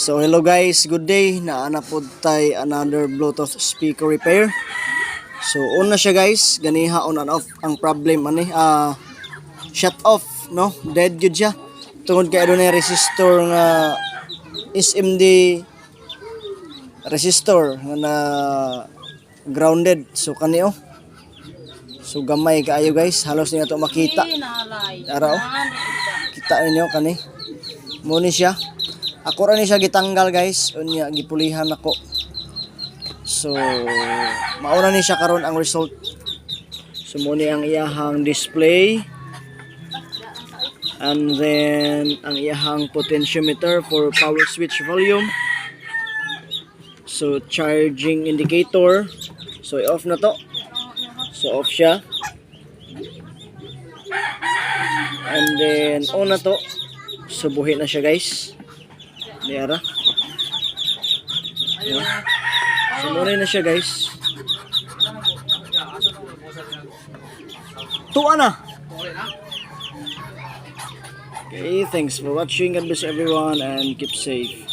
So hello guys, good day. Naana pod tay another Bluetooth speaker repair. So una siya guys, ganiha on and off ang problem ani ah shut off no, dead gyud siya. Tungod kay adunay resistor nga SMD resistor na grounded. So kani oh. So gamay kaayo guys, halos niya to makita. Ara oh. Kita ninyo kani. Muni siya. Ako ra siya gitanggal guys. Unya gipulihan ako. So mauna ni siya karon ang result. So muni ang iyahang display. And then ang iyahang potentiometer for power switch volume. So charging indicator. So i-off na to. So off siya. And then on na to. Subuhin na siya guys. Diara. Ayan. Sumunin na siya guys. Tuwa na. Okay, thanks for watching. God bless everyone and keep safe.